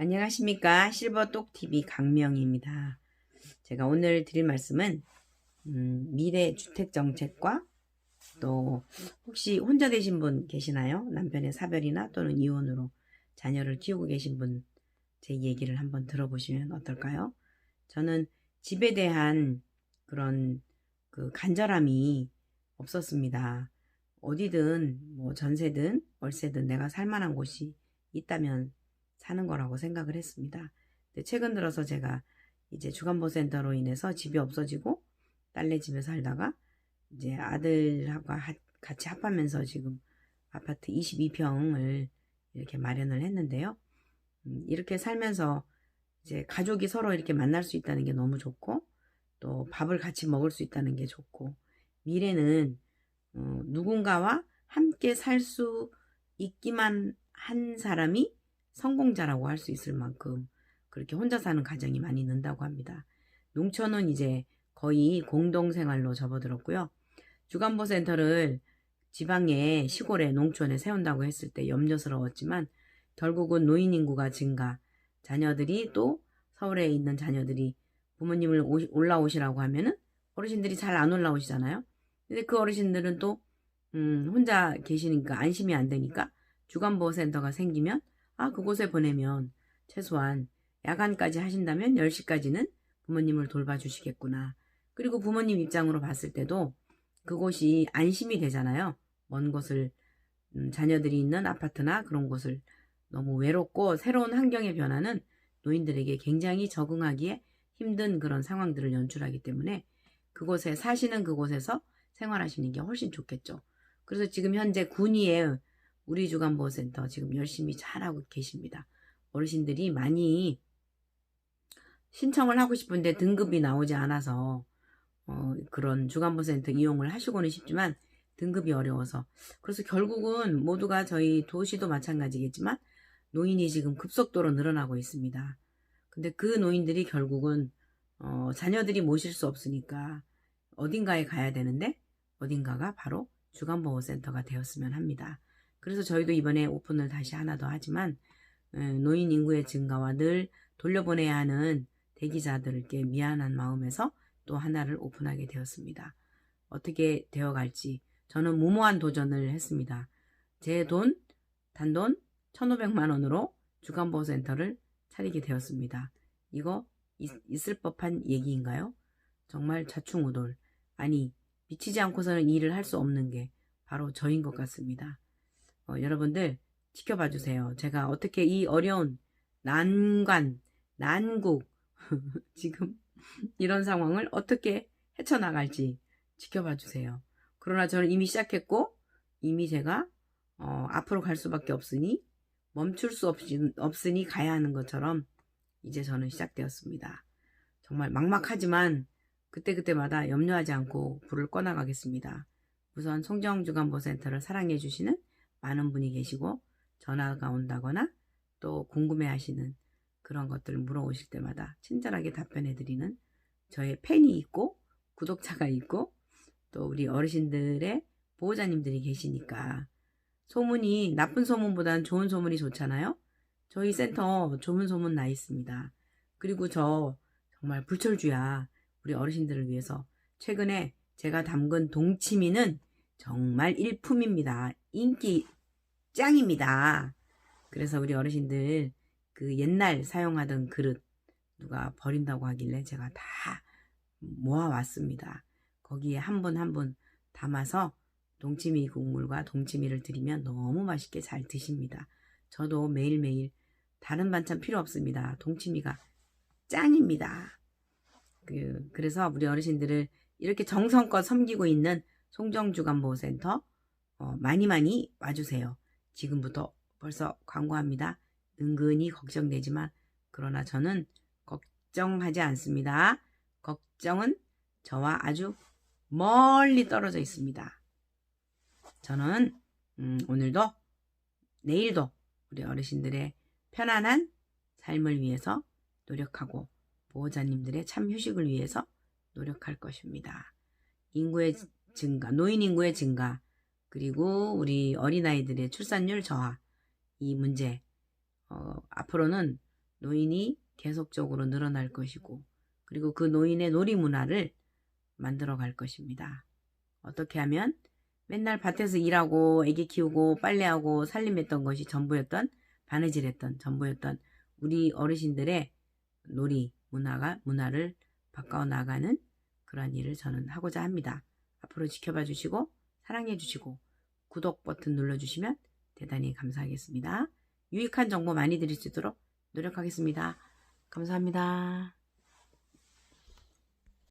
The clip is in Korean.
안녕하십니까 실버똑TV 강명입니다. 제가 오늘 드릴 말씀은 음, 미래 주택정책과 또 혹시 혼자 되신 분 계시나요? 남편의 사별이나 또는 이혼으로 자녀를 키우고 계신 분 제 얘기를 한번 들어보시면 어떨까요? 저는 집에 대한 그런 그 간절함이 없었습니다. 어디든 뭐 전세든 월세든 내가 살만한 곳이 있다면 사는 거라고 생각을 했습니다. 근데 최근 들어서 제가 이제 주간보센터로 인해서 집이 없어지고 딸네 집에 살다가 이제 아들하고 같이 합하면서 지금 아파트 22평을 이렇게 마련을 했는데요. 음, 이렇게 살면서 이제 가족이 서로 이렇게 만날 수 있다는 게 너무 좋고 또 밥을 같이 먹을 수 있다는 게 좋고 미래는 어, 누군가와 함께 살 수 있기만 한 사람이 성공자라고 할 수 있을 만큼 그렇게 혼자 사는 가정이 많이 는다고 합니다. 농촌은 이제 거의 공동생활로 접어들었고요. 주간보센터를 지방에 시골에 농촌에 세운다고 했을 때 염려스러웠지만 결국은 노인 인구가 증가, 자녀들이 또 서울에 있는 자녀들이 부모님을 올라오시라고 하면은 어르신들이 잘 안 올라오시잖아요. 근데 그 어르신들은 또 음, 혼자 계시니까 안심이 안 되니까 주간보호센터가 생기면 아 그곳에 보내면 최소한 야간까지 하신다면 10시까지는 부모님을 돌봐주시겠구나. 그리고 부모님 입장으로 봤을 때도 그곳이 안심이 되잖아요. 먼 곳을 음, 자녀들이 있는 아파트나 그런 곳을 너무 외롭고 새로운 환경의 변화는 노인들에게 굉장히 적응하기에 힘든 그런 상황들을 연출하기 때문에 그곳에 사시는 그곳에서 생활하시는 게 훨씬 좋겠죠. 그래서 지금 현재 군위에 우리 주간보호센터 지금 열심히 잘하고 계십니다. 어르신들이 많이 신청을 하고 싶은데 등급이 나오지 않아서 어, 그런 주간보호센터 이용을 하시고는 싶지만 등급이 어려워서 그래서 결국은 모두가 저희 도시도 마찬가지겠지만 노인이 지금 급속도로 늘어나고 있습니다. 근데 그 노인들이 결국은 어, 자녀들이 모실 수 없으니까 어딘가에 가야 되는데 어딘가가 바로 주간보호센터가 되었으면 합니다. 그래서 저희도 이번에 오픈을 다시 하나 더 하지만 노인 인구의 증가와 늘 돌려보내야 하는 대기자들께 미안한 마음에서 또 하나를 오픈하게 되었습니다. 어떻게 되어갈지 저는 무모한 도전을 했습니다. 제 돈, 단돈 1,500만 원으로 주간보호센터를 차리게 되었습니다. 이거 있, 있을 법한 얘기인가요? 정말 좌충우돌. 아니, 미치지 않고서는 일을 할 수 없는 게 바로 저인 것 같습니다. 어, 여러분들 지켜봐 주세요. 제가 어떻게 이 어려운 난관, 난국, 지금 이런 상황을 어떻게 헤쳐나갈지 지켜봐 주세요. 그러나 저는 이미 시작했고, 이미 제가 어, 앞으로 갈 수밖에 없으니 멈출 수 없이, 없으니 가야 하는 것처럼 이제 저는 시작되었습니다. 정말 막막하지만 그때그때마다 염려하지 않고 불을 꺼나가겠습니다. 우선 송정주간보센터를 사랑해주시는 많은 분이 계시고 전화가 온다거나 또 궁금해 하시는 그런 것들을 물어오실 때마다 친절하게 답변해 드리는 저의 팬이 있고 구독자가 있고 또 우리 어르신들의 보호자님들이 계시니까 소문이 나쁜 소문보다는 좋은 소문이 좋잖아요. 저희 센터 좋은 소문 나 있습니다. 그리고 저 정말 불철주야 우리 어르신들을 위해서 최근에 제가 담근 동치미는 정말 일품입니다. 인기 짱입니다. 그래서 우리 어르신들 그 옛날 사용하던 그릇 누가 버린다고 하길래 제가 다 모아왔습니다. 거기에 한 분 한 분 담아서 동치미 국물과 동치미를 드리면 너무 맛있게 잘 드십니다. 저도 매일매일 다른 반찬 필요 없습니다. 동치미가 짱입니다. 그, 그래서 우리 어르신들을 이렇게 정성껏 섬기고 있는 송정주간보호센터 어, 많이 많이 와주세요. 지금부터 벌써 광고합니다. 은근히 걱정되지만 그러나 저는 걱정하지 않습니다. 걱정은 저와 아주 멀리 떨어져 있습니다. 저는 음, 오늘도 내일도 우리 어르신들의 편안한 삶을 위해서 노력하고 보호자님들의 참 휴식을 위해서 노력할 것입니다. 인구의 증가, 노인 인구의 증가, 그리고 우리 어린아이들의 출산율 저하, 이 문제, 어, 앞으로는 노인이 계속적으로 늘어날 것이고 그리고 그 노인의 놀이 문화를 만들어 갈 것입니다. 어떻게 하면 맨날 밭에서 일하고 애기 키우고 빨래하고 살림했던 것이 전부였던 바느질했던 전부였던 우리 어르신들의 놀이 문화가 문화를 바꿔 나가는 그런 일을 저는 하고자 합니다. 앞으로 지켜봐 주시고 사랑해 주시고 구독 버튼 눌러주시면 대단히 감사하겠습니다. 유익한 정보 많이 드릴 수 있도록 노력하겠습니다. 감사합니다.